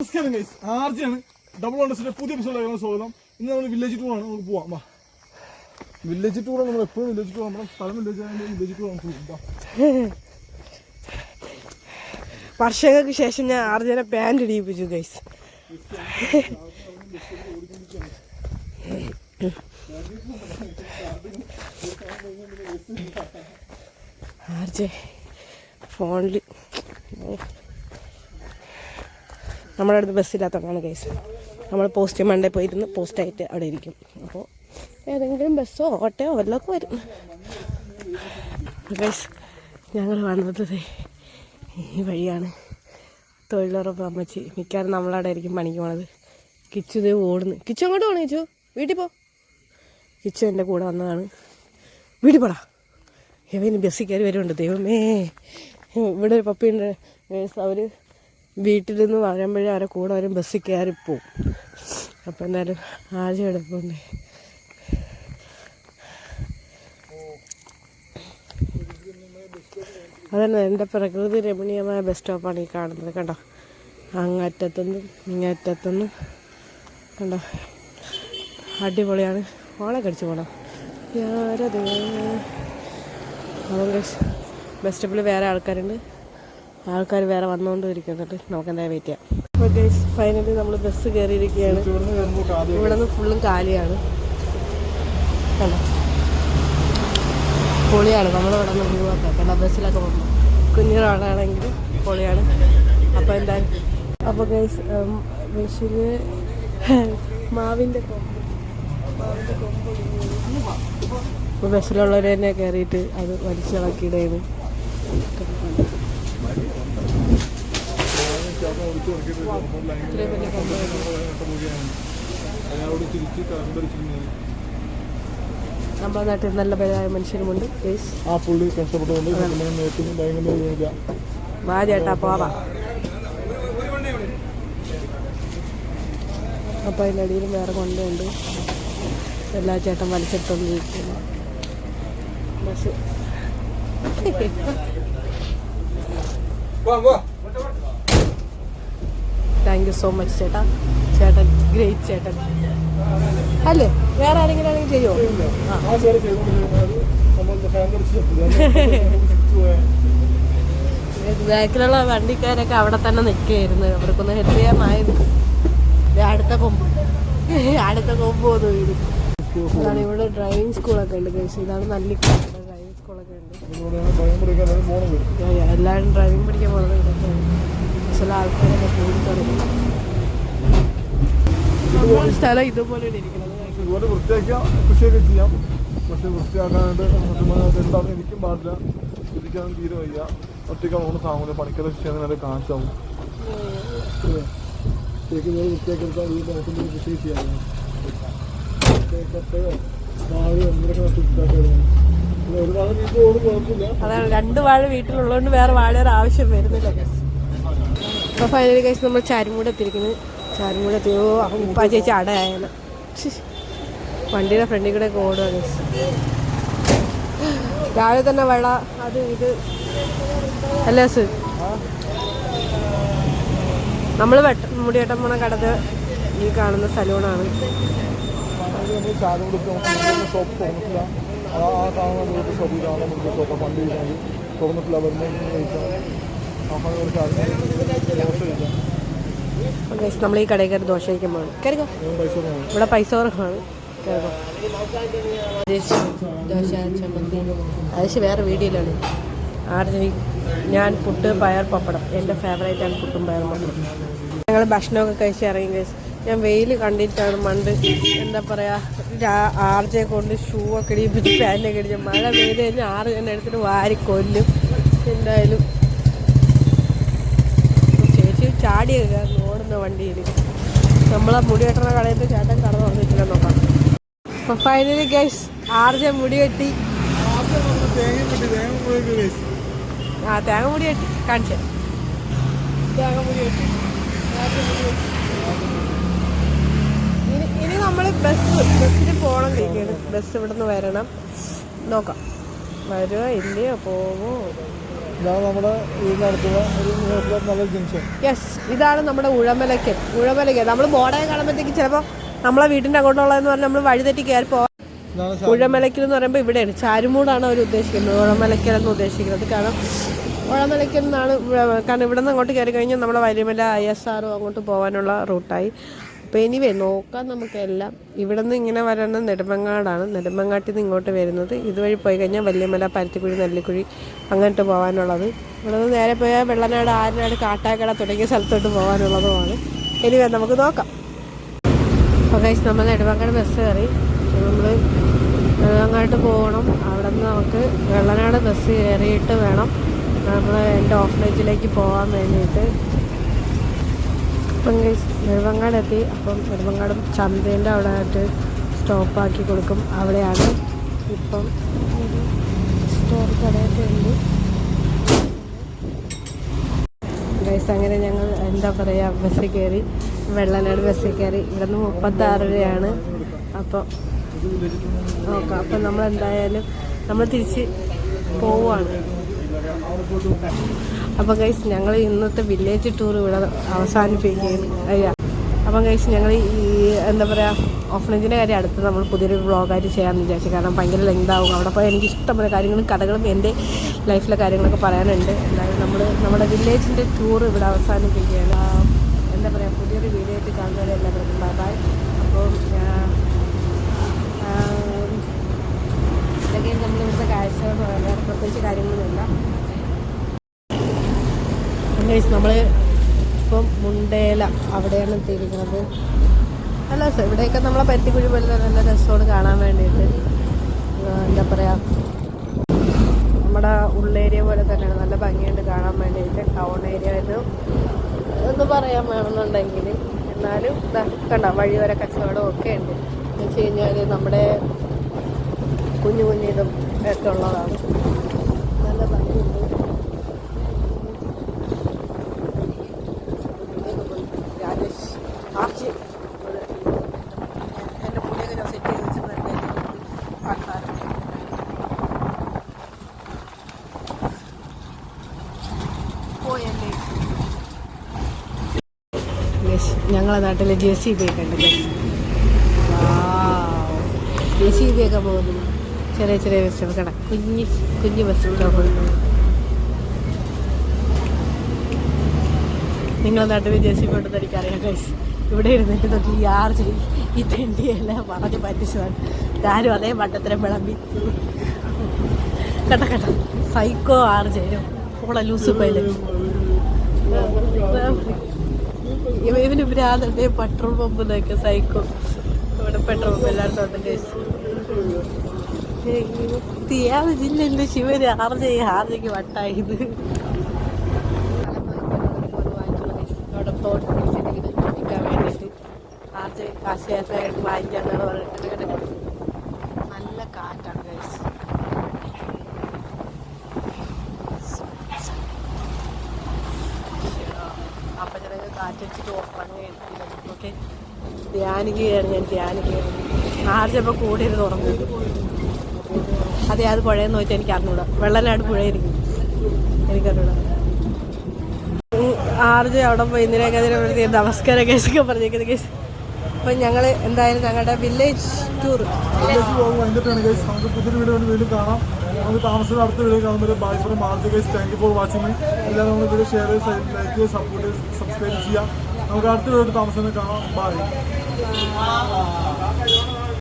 നമസ്കാരം guys ആർജിയാണ്. Double ഓണ്ടസിന്റെ പുതിയ എപ്പിസോഡിലേക്ക് സ്വാഗതം. ഇന്ന് നമ്മൾ വില്ലേജ് ടൂർ ആണ്. നമുക്ക് പോവാം. വാ. വില്ലേജ് ടൂർ നമ്മൾ എപ്പോഴും വില്ലേജ് ടൂർ നമ്മുടെ സ്ഥലം വില്ലേജ് വില്ലേജ് ടൂർ നമുക്ക് പോകാം വർഷങ്ങൾക്ക് ശേഷം ഞാൻ ആർജനെ പാന്റ് ഇടിയിപ്പിച്ചു ഗൈസ് ആർജെ ഫോണിൽ നമ്മുടെ അടുത്ത് ബസ്സില്ലാത്തതാണ് കേസ് നമ്മൾ പോസ്റ്റ് മണ്ടേ പോയിരുന്ന് പോസ്റ്റായിട്ട് അവിടെ ഇരിക്കും. അപ്പോൾ ഏതെങ്കിലും ബസ്സോ ഓട്ടോയോ വല്ലതൊക്കെ വരും. ഗൈസ് ഞങ്ങൾ വന്നത് ഈ വഴിയാണ്. തൊഴിലുറപ്പ് അമ്മച്ചി. മിക്കവാറും നമ്മളവിടെ ആയിരിക്കും പണിക്ക് പോണത്. കിച്ചു ഇതേ ഓടുന്നു. കിച്ചു അങ്ങോട്ട് പോണേ കിച്ചു. വീട്ടിൽ പോ. കിച്ചു എന്റെ കൂടെ വന്നതാണ്. വീട്ടിൽ പോടാ. ഇവന് ബസ്സിൽ കയറി വരുന്നുണ്ട്. ദൈവമേ. ഇവിടെ ഒരു പപ്പിയുണ്ട് അവർ വീട്ടിൽ നിന്ന് വരുമ്പോഴേ അവരെ കൂടെ വരും ബസ്സിൽ കയറി പോവും. അപ്പം എന്തായാലും ആദ്യം എടുപ്പുണ്ട്. അതന്നെ എന്റെ പ്രകൃതി രമണീയമായ ബസ് സ്റ്റോപ്പാണ് ഈ കാണുന്നത് കണ്ടോ? അങ്ങറ്റത്തുനിന്നും ഇങ്ങറ്റത്തുനിന്നും കണ്ടോ? അടിപൊളിയാണ്. ഓളെ കടിച്ചു പോകണം ഞാനത് അപ്പം ബസ് സ്റ്റോപ്പിൽ വേറെ ആൾക്കാരുണ്ട്. ആൾക്കാർ വേറെ വന്നുകൊണ്ടിരിക്കുന്നുണ്ട് നമുക്ക് എന്തായാലും വെയിറ്റ് ചെയ്യാം. അപ്പോൾ ഫൈനലി നമ്മൾ ബസ് കയറിയിരിക്കുകയാണ് ഇവിടെ നിന്ന് ഫുള്ളും കാലിയാണ്. കണ്ടോ? പൊളിയാണ്. നമ്മളിവിടെ നിന്ന് വ്യൂ ഒക്കെ കണ്ട? ബസ്സിലൊക്കെ പോകുന്നു കുഞ്ഞുങ്ങളാണെങ്കിൽ പൊളിയാണ്. അപ്പോൾ എന്താ? അപ്പോൾ ഗൈസ് ബസ്സിന് മാവിന്റെ കൊമ്പ്. മാവിന്റെ കൊമ്പ് തന്നെ കയറിയിട്ട് അത് വലിച്ചിളക്കിയിടുകയാണ് നമ്മുടെ നാട്ടിൽ നല്ല പേരായ മനുഷ്യരുമുണ്ട്. പ്ലീസ് ആ പുള്ളി കഷ്ടപ്പെട്ടുകൊണ്ട് ഭയങ്കര വാ ചേട്ടാ പോവാ. അപ്പം അതിന്റെ അടിയിൽ വേറെ കൊണ്ടുണ്ട്. എല്ലാ ചേട്ടൻ വലിച്ചെടുത്തോണ്ടിരിക്കുന്നു bus thank you so much ചേട്ടാ. ചേട്ടൻ ഗ്രേറ്റ് ചേട്ടൻ. അല്ലേ? വേറെ ആരെങ്കിലും ആണെങ്കിൽ ചെയ്യോ ബാക്കിലുള്ള വണ്ടിക്കാരൊക്കെ അവിടെ തന്നെ നിൽക്കുകയായിരുന്നു. അവർക്കൊന്ന് ഹെൽപ്പ് ചെയ്യാമായത് അടുത്ത കൊമ്പ്. അടുത്ത കൊമ്പ് പോകുന്നു വീട് അതാണ് ഇവിടെ ഡ്രൈവിംഗ് സ്കൂളൊക്കെ ഉണ്ട് കഴിച്ചു ഇതാണ് നല്ല ഡ്രൈവിംഗ് സ്കൂളൊക്കെ ഉണ്ട്. എല്ലാവരും ഡ്രൈവിംഗ് പഠിക്കാൻ പോകുന്നത് ചില ആൾക്കാരൊക്കെ കൂടി തുടങ്ങി. നമ്മുടെ സ്ഥലം ഇതുപോലെയാണ് ഇരിക്കുന്നത് ഇതുപോലെ വൃത്തിയാക്കിയാൽ കൃഷിയൊക്കെ ചെയ്യാം. പക്ഷെ വൃത്തിയാക്കാനായിട്ട് എന്താണെന്ന് എനിക്കും പാടില്ല. ഇരിക്കാനും തീരെ വയ്യ. ഒറ്റയ്ക്ക് നമുക്ക് സാമൂഹ്യ പണിക്കര ചെയ്യാൻ നല്ല കാശാവും. ശരിക്കും ഇതുപോലെ വൃത്തിയാക്കിയെടുത്താൽ ഈ കൃഷി ചെയ്യാം. കപ്പയോ വാഴയോ എന്തൊക്കെ വൃത്തിയാക്കായിരുന്നു അതാണ് രണ്ട് വാഴ വീട്ടിലുള്ളതുകൊണ്ട് വേറെ വാഴയുടെ ആവശ്യം വരുന്നില്ല. അപ്പോൾ ഫൈനലി കഴിച്ച് നമ്മൾ ചാരുമൂട് എത്തിയിരിക്കുന്നത് ചാരുമൂട് എത്തിയോ ഉപ്പാ ചേച്ചി അടയായാണ് വണ്ടിയുടെ ഫ്രണ്ടിൽ കൂടെ ഓടുക guys. രാവിലെ തന്നെ വെള്ള അത് ഇത് അല്ലേ സു നമ്മൾ വെട്ട മുടിവെട്ടം പോണ കടത് ഈ കാണുന്ന സലൂണാണ് കൊടുത്ത് തുറന്നിട്ടില്ല നമ്മൾ ഈ കടയിൽ കയറി ദോശ കഴിക്കാൻ പോകണം വാങ്ങും ഇവിടെ പൈസ കുറവാണ്. ദോശ വേറെ വീഡിയോയിലാണ്. ആർജി ഞാൻ പുട്ട് പയർ പപ്പടം. എന്റെ ഫേവറേറ്റ് ആണ് പുട്ടും പയർ പപ്പടം. ഞങ്ങൾ ഭക്ഷണമൊക്കെ കഴിച്ച് ഇറങ്ങി കഴിച്ച് ഞാൻ വെയിൽ കണ്ടിട്ടാണ് മണ്ട് എന്താ പറയുക ആർജെ കൊണ്ട് ഷൂ ഒക്കെ ഇടിപ്പിച്ച് പാന്റൊക്കെ ഇടിച്ച് മഴ പെയ്ത് കഴിഞ്ഞാൽ ആറ് തന്നെ എടുത്തിട്ട് വാരി കൊല്ലും. എന്തായാലും. ചേച്ചി ചാടിയൊക്കെ വണ്ടിയിൽ നമ്മളെ മുടി കെട്ടണ കടയിൽ ചേട്ടൻ കടന്നു തുറന്നിട്ടില്ല നോക്കാം അപ്പൊ ഫൈനലി ഗൈസ് ആർജെ മുടി കെട്ടി ആ തേങ്ങ മുടി കെട്ടി കാണിച്ചേ. തേങ്ങ മുടി ഇനി നമ്മൾ ബസ് ബസ്സിന് പോകണം കഴിക്കുകയാണ് ബസ് ഇവിടെ നിന്ന് വരണം. നോക്കാം. വരുമോ ഇല്ലയോ? പോവോ? ഇതാണ് നമ്മുടെ വീടിനടുത്തുള്ള ഒരു നല്ല ജംഗ്ഷൻ യെസ് ഇതാണ് നമ്മുടെ ഉഴമലക്കൽ ഉഴമലക്കൽ നമ്മൾ ബോർഡേ കാണുമ്പോഴത്തേക്ക് ചിലപ്പോൾ നമ്മളെ വീടിന്റെ അങ്ങോട്ടുള്ളതെന്ന് പറഞ്ഞാൽ നമ്മൾ വഴിതെറ്റി കയറി പോകാം ഉഴമലക്കൽ ഉഴമലയ്ക്കൽ എന്ന് പറയുമ്പോൾ ഇവിടെയാണ്. ചാരുമൂടാണ് അവർ ഉദ്ദേശിക്കുന്നത്. ഉഴമലയ്ക്കൽ എന്ന് ഉദ്ദേശിക്കുന്നത്. കാരണം ഉഴമലയ്ക്കൽ നിന്നാണ് കാരണം ഇവിടെ നിന്ന് അങ്ങോട്ട് കയറി കഴിഞ്ഞാൽ നമ്മളെ വലിയമല ഐ എസ് ആറും അങ്ങോട്ട് പോകാനുള്ള റൂട്ടായി അപ്പോൾ എനിവേ നോക്കാം നമുക്കെല്ലാം ഇവിടെ നിന്ന് ഇങ്ങനെ വരണ നെടുമങ്ങാടാണ്. നെടുമങ്ങാട്ടിൽ നിന്ന് ഇങ്ങോട്ട് വരുന്നത്. ഇതുവഴി പോയി കഴിഞ്ഞാൽ വല്യമല പരുത്തിക്കുഴി നെല്ലിക്കുഴി അങ്ങോട്ട് പോകാനുള്ളത്. ഇവിടെ നിന്ന് നേരെ പോയാൽ വെള്ളനാട് ആരനാട് കാട്ടാക്കട തുടങ്ങിയ സ്ഥലത്തോട്ട് പോകാനുള്ളതുമാണ്. എനിവേ നമുക്ക് നോക്കാം. ഓക്കെ നമ്മൾ നെടുമങ്ങാട് ബസ് കയറി. നമ്മൾ നെടുമങ്ങാട്ട് പോകണം. അവിടെ നിന്ന് നമുക്ക് വെള്ളനാട് ബസ് കയറിയിട്ട് വേണം. നമ്മൾ എന്റെ ഓഫ്ലേജിലേക്ക് പോകാൻ വേണ്ടിയിട്ട്. അപ്പം നെടുമങ്ങാട് എത്തി അപ്പം നെടുമങ്ങാടും ചന്തേന്റെ അവിടെ ആയിട്ട് സ്റ്റോപ്പാക്കി കൊടുക്കും. അവിടെയാണ് ഇപ്പം സ്റ്റോർ കടയൊക്കെ ഉണ്ട്. ഗൈസ് അങ്ങനെ ഞങ്ങൾ എന്താ പറയുക ബസ്സിൽ കയറി വെള്ളനാട് ബസ്സിൽ കയറി. ഇവിടുന്ന് മുപ്പത്താറ് രൂപയാണ് അപ്പോൾ നോക്കാം. അപ്പം നമ്മൾ എന്തായാലും നമ്മൾ തിരിച്ച് പോവുകയാണ് അപ്പം ഗൈസ് ഞങ്ങൾ ഇന്നത്തെ വില്ലേജ് ടൂർ ഇവിടെ അവസാനിപ്പിക്കുകയും അയ്യാ. അപ്പം ഗൈസ് ഞങ്ങൾ ഈ എന്താ പറയുക ഓഫനേജിന്റെ കാര്യം അടുത്ത് നമ്മൾ പുതിയൊരു വ്ളോഗായിട്ട് ചെയ്യാമെന്ന് വിചാരിച്ചു. കാരണം ഭയങ്കര ലെങ്ത് ആവും. അവിടെ പോയി എനിക്ക് ഇഷ്ടംപോലെ കാര്യങ്ങളും കഥകളും എന്റെ ലൈഫിലെ കാര്യങ്ങളൊക്കെ പറയാനുണ്ട്. എന്തായാലും നമ്മൾ നമ്മുടെ വില്ലേജിന്റെ ടൂർ ഇവിടെ അവസാനിപ്പിക്കുകയാണ്. എന്താ പറയുക പുതിയൊരു വീഡിയോ ആയിട്ട് കാണുന്നവരെ എല്ലാവർക്കും ബൈ ബൈ അപ്പോൾ ഇതൊക്കെ നമ്മളിവിടുത്തെ വേറെ പ്രത്യേകിച്ച് കാര്യങ്ങളൊന്നുമില്ല. ഗൈസ് നമ്മൾ ഇപ്പം മുണ്ടേല അവിടെയാണ് എത്തിയിരിക്കുന്നത്. നല്ല സർ ഇവിടെയൊക്കെ നമ്മളെ പരുത്തിക്കുഴി പോലെ നല്ല രസമാണ് കാണാൻ വേണ്ടിയിട്ട്. എന്താ പറയുക നമ്മുടെ ഉള്ളേരിയ പോലെ തന്നെയാണ്. നല്ല ഭംഗിയുണ്ട് കാണാൻ വേണ്ടിയിട്ട്. ടൗൺ ഏരിയ ആയിട്ട് എന്ന് പറയാൻ വേണമെന്നുണ്ടെങ്കിൽ എന്നാലും കണ്ട വഴി വരെ കച്ചവടം ഒക്കെ ഉണ്ട്. എന്ന് വെച്ച് കഴിഞ്ഞാൽ നമ്മുടെ കുഞ്ഞു കുഞ്ഞു ഇതും ഒക്കെ ഉള്ളതാണ്. നല്ല ഭംഗിയുണ്ട്. ഞങ്ങളെ നാട്ടിലെ ജെ സി ബി ഒക്കെ ഉണ്ട് ജെ സി ബി ഒക്കെ പോകുന്നു. ചെറിയ ചെറിയ ബസ് കട. കുഞ്ഞ് കുഞ്ഞ് ബസ് പോകുന്നു നിങ്ങളെ നാട്ടിൽ ജെ സി ബി ഉണ്ടെന്ന് എനിക്കറിയാം കൈസ് ഇവിടെ ഇരുന്നിട്ട് നോക്കി ഈ ആർ ചെയ്യും ഈ തെണ്ടിയെല്ലാം പറഞ്ഞ് പറ്റിച്ചതാണ്. ഞാനും അതേ മട്ടത്തരം വിളമ്പി. കട്ട കട്ട. സൈക്കോ ആർ ചെയ്യും ഓളെ ലൂസ് പൈൽ ഇവന് ഭ്രാന്തേ പെട്രോൾ പമ്പ് എന്നൊക്കെ സൈക്കോ ഇവിടെ പെട്രോൾ പമ്പ് എല്ലായിടത്തും ഉണ്ട് തീയാതെ ജില്ലല്ലോ ശിവന് ആർജയ്ക്ക് ആർജയ്ക്ക് വട്ടായത്. അവിടെ തോട്ട് പിടിച്ചിട്ട് ചുറ്റിക്കാൻ വേണ്ടിയിട്ട് ആർജ് കാശിയായിട്ട് വാങ്ങിക്കാന്നാണ് പറഞ്ഞിട്ട് നല്ല കാറ്റാണ് കഴിച്ച് അപ്പം ഞാനൊക്കെ കാറ്റടിച്ചിട്ട് ഉറങ്ങി ഓക്കെ. ധ്യാനിക്കുകയാണ് ഞാൻ ധ്യാനിക്കുകയാണ്. ആർജപ്പോൾ കൂടെ ഇരുന്ന് തുറന്നു അതെ അത് പുഴയെന്ന് ചോദിച്ചാൽ എനിക്ക് അറിഞ്ഞൂടാ. വെള്ളനാട് പുഴയായിരിക്കും. എനിക്കറിഞ്ഞൂടാ. ആർജ് അവിടെ പോയി ഇന്ദിരാ ഗാന്ധി നമസ്കാരം കേസൊക്കെ പറഞ്ഞേക്കുന്നത് കേസ് അപ്പം ഞങ്ങൾ എന്തായാലും ഞങ്ങളുടെ വില്ലേജ് ടൂർ കാണാം. നമുക്ക് അടുത്ത ഫോർ ഫോർ വാച്ചിങ് എല്ലാവരും നമ്മൾ video share like support subscribe ചെയ്യാം നമുക്ക് അടുത്ത വീട് താമസം കാണാം. ബൈ